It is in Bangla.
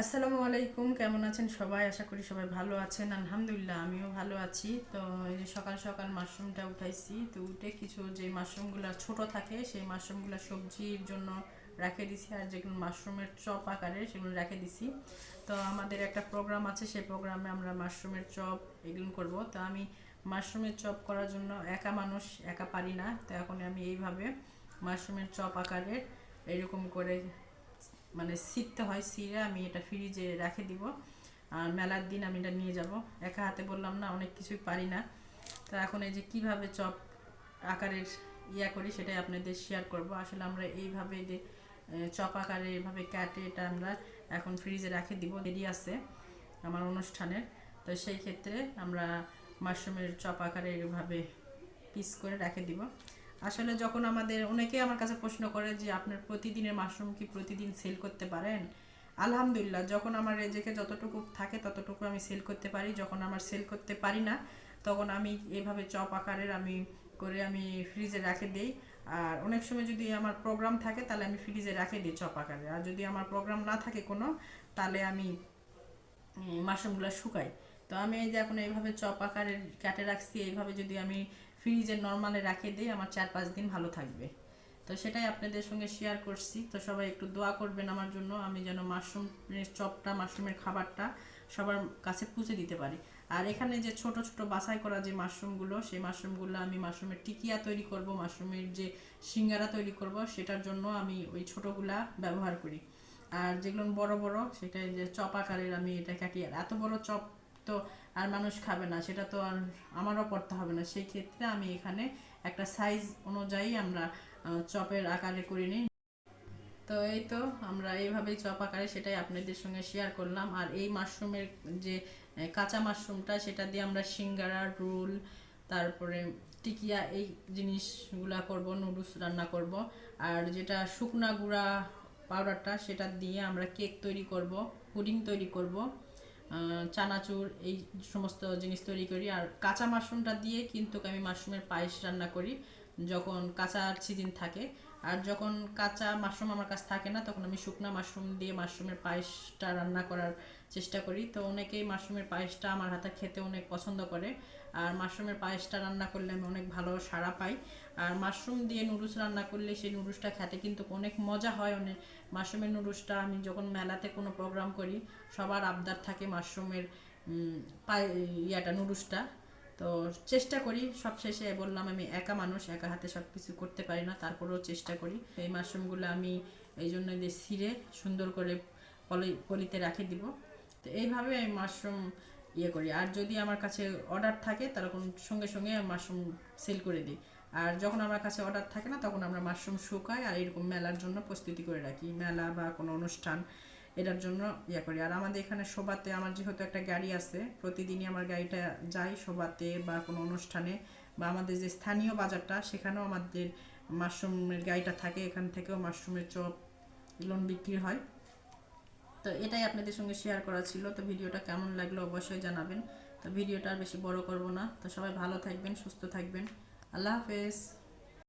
আসসালামু আলাইকুম, কেমন আছেন সবাই? আশা করি সবাই ভালো আছেন। আলহামদুলিল্লাহ, আমিও ভালো আছি। তো এই যে সকাল সকাল মাশরুমটা উঠাইছি, তো উঠে কিছু যে মাশরুমগুলো ছোট থাকে, সেই মাশরুমগুলো সবজির জন্য রেখে দিছি আর যেগুলো মাশরুমের চপ আকারে সেগুলো রেখে দিছি। তো আমাদের একটা প্রোগ্রাম আছে, সেই প্রোগ্রামে আমরা মাশরুমের চপ এগুলো করব। তো আমি মাশরুমের চপ করার জন্য একা মানুষ, একা পারি না। তো এখন আমি এইভাবে মাশরুমের চপ আকারের এরকম করে মানে সিটতে হয় সিরে আমি এটা ফ্রিজে রেখে দিব। আর মেলার দিন আমি এটা নিয়ে যাব। একা হাতে বললাম না, অনেক কিছুই পারি না। তো এখন এই যে কীভাবে চপ আকারের ইয়া করি সেটাই আপনাদের শেয়ার করব। আসলে আমরা এইভাবে যে চপ আকারে এভাবে কাটে এটা আমরা এখন ফ্রিজে রেখে দিব। দেরি আছে আমার অনুষ্ঠানের। তো সেই ক্ষেত্রে আমরা মাশরুমের চপ আকারে এভাবে পিস করে রেখে দিব। আসলে যখন আমাদের, অনেকে আমার কাছে প্রশ্ন করে যে আপনার প্রতিদিনের মাশরুম কি প্রতিদিন সেল করতে পারেন? আলহামদুলিল্লাহ, যখন আমার রেজেকে যতটুকু থাকে ততটুকু আমি সেল করতে পারি। যখন আমার সেল করতে পারি না, তখন আমি এভাবে চপ আকারের আমি করে আমি ফ্রিজে রেখে দিই। আর অনেক সময় যদি আমার প্রোগ্রাম থাকে, তাহলে আমি ফ্রিজে রেখে দিই চপ আকারে। আর যদি আমার প্রোগ্রাম না থাকে কোনো, তাহলে আমি মাশরুমগুলো শুকাই। তো আমি এই যে এখন এইভাবে চপ আকারে কাটে রাখছি, এইভাবে যদি আমি ফ্রিজে নর্মালে রাখে দিই, আমার চার পাঁচ দিন ভালো থাকবে। তো সেটাই আপনাদের সঙ্গে শেয়ার করছি। তো সবাই একটু দোয়া করবেন আমার জন্য, আমি যেন মাশরুমের চপটা, মাশরুমের খাবারটা সবার কাছে পৌঁছে দিতে পারি। আর এখানে যে ছোট ছোট বাছাই করা যে মাশরুমগুলো, সেই মাশরুমগুলো আমি মাশরুমের টিকিয়া তৈরি করব, মাশরুমের যে সিঙ্গারা তৈরি করব, সেটার জন্য আমি ওই ছোটোগুলা ব্যবহার করি। আর যেগুলো বড় বড় সেটা যে চপ আকারের, আমি এটা কাটি আর এত বড় চপ তো আর মানুষ খাবে না, সেটা তো আর আমারও করতে হবে না। সেই ক্ষেত্রে আমি এখানে একটা সাইজ অনুযায়ী আমরা চপের আকারে করে নিই। তো এই তো আমরা এইভাবেই চপ আকারে সেটাই আপনাদের সঙ্গে শেয়ার করলাম। আর এই মাশরুমের যে কাঁচা মাশরুমটা সেটা দিয়ে আমরা সিঙ্গারা, রোল, তারপরে টিকিয়া, এই জিনিসগুলা করব নুডলস রান্না করব। আর যেটা শুকনা গুঁড়া পাউডারটা সেটা দিয়ে আমরা কেক তৈরি করব পুডিং তৈরি করব। চানাচুর, এই সমস্ত জিনিস তৈরি করি। আর কাঁচা মাশরুমটা দিয়ে কিন্তু আমি মাশরুমের পায়েস রান্না করি, যখন কাঁচা সিজিন থাকে। আর যখন কাঁচা মাশরুম আমার কাছে থাকে না, তখন আমি শুকনা মাশরুম দিয়ে মাশরুমের পায়েসটা রান্না করার চেষ্টা করি। তো অনেকেই মাশরুমের পায়েসটা আমার হাতে খেতে অনেক পছন্দ করে। আর মাশরুমের পায়েসটা রান্না করলে আমি অনেক ভালো সাড়া পাই। আর মাশরুম দিয়ে নুডলস রান্না করলে সেই নুডলসটা খেতে কিন্তু অনেক মজা হয়। অনেক মাশরুমের নুডলসটা আমি যখন মেলাতে কোনো প্রোগ্রাম করি, সবার আবদার থাকে মাশরুমের পায়ে, ইয়াটা, নুডলসটা। তো চেষ্টা করি সব শেষে বললাম আমি একা মানুষ, একা হাতে সব কিছু করতে পারি না, তারপরেও চেষ্টা করি। এই মাশরুমগুলো আমি এই জন্য যে ছিঁড়ে সুন্দর করে পলি, পলিতে রাখে দিব। তো এইভাবে আমি মাশরুম ইয়ে করি। আর যদি আমার কাছে অর্ডার থাকে তখন সঙ্গে সঙ্গে মাশরুম সেল করে দিই। আর যখন আমার কাছে অর্ডার থাকে না, তখন আমরা মাশরুম শুকাই আর এরকম মেলার জন্য প্রস্তুতি করে রাখি। মেলা বা কোনো অনুষ্ঠান, এটার জন্য ইয়ে করি। আর আমাদের এখানে শোভাতে আমার যেহেতু একটা গাড়ি আছে, প্রতিদিনই আমার গাড়িটা যায় শোভাতে বা কোনো অনুষ্ঠানে বা আমাদের যে স্থানীয় বাজারটা, সেখানেও আমাদের মাশরুমের গাড়িটা থাকে। এখান থেকেও মাশরুমের চপ লোন বিক্রি হয়। তো এটাই আপনাদের সঙ্গে শেয়ার করা ছিল। তো ভিডিওটা কেমন লাগল অবশ্যই জানাবেন। তো ভিডিওটা আর বেশি বড় করব না। তো সবাই ভালো থাকবেন, সুস্থ থাকবেন। আল্লাহ হাফেজ।